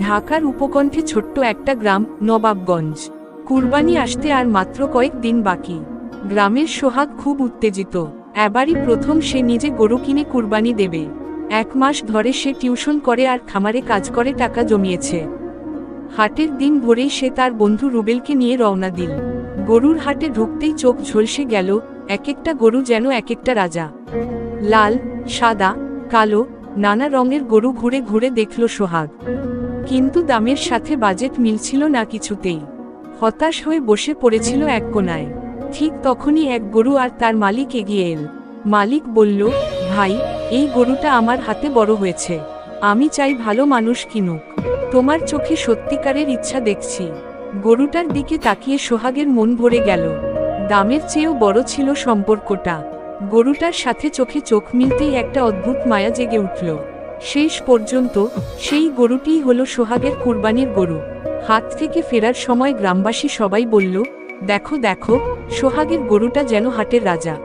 ঢাকার উপকণ্ঠে ছোট্ট একটা গ্রাম, নবাবগঞ্জ। কুরবানি আসতে আর মাত্র কয়েক দিন বাকি। গ্রামের সোহাগ খুব উত্তেজিত। এবারই প্রথম সে নিজে গরু কিনে কুরবানি দেবে। এক মাস ধরে সে টিউশন করে আর খামারে কাজ করে টাকা জমিয়েছে। হাটের দিন ভোরেই সে তার বন্ধু রুবেলকে নিয়ে রওনা দিল। গরুর হাটে ঢুকতেই চোখ ঝলসে গেল এক একটা গরু যেন এক একটা রাজা। লাল, সাদা, কালো, নানা রঙের গরু ঘুরে ঘুরে দেখল সোহাগ। কিন্তু দামের সাথে বাজেট মিলছিল না কিছুতেই। হতাশ হয়ে বসে পড়েছিল এক কোনায়। ঠিক তখনই এক গরু আর তার মালিক এগিয়ে এল। মালিক বলল, ভাই, এই গরুটা আমার হাতে বড় হয়েছে। আমি চাই ভালো মানুষ কিনুক। তোমার চোখে সত্যিকারের ইচ্ছা দেখছি গরুটার দিকে তাকিয়ে সোহাগের মন ভরে গেল। দামের চেয়েও বড় ছিল সম্পর্কটা। গরুটার সাথে চোখে চোখ মিলতেই একটা অদ্ভুত মায়া জেগে উঠল। শেষ পর্যন্ত সেই গরুটিই হলো সোহাগের কুরবানির গরু। হাত থেকে ফেরার সময় গ্রামবাসী সবাই বলল, দেখো দেখো, সোহাগের গরুটা যেন হাটের রাজা।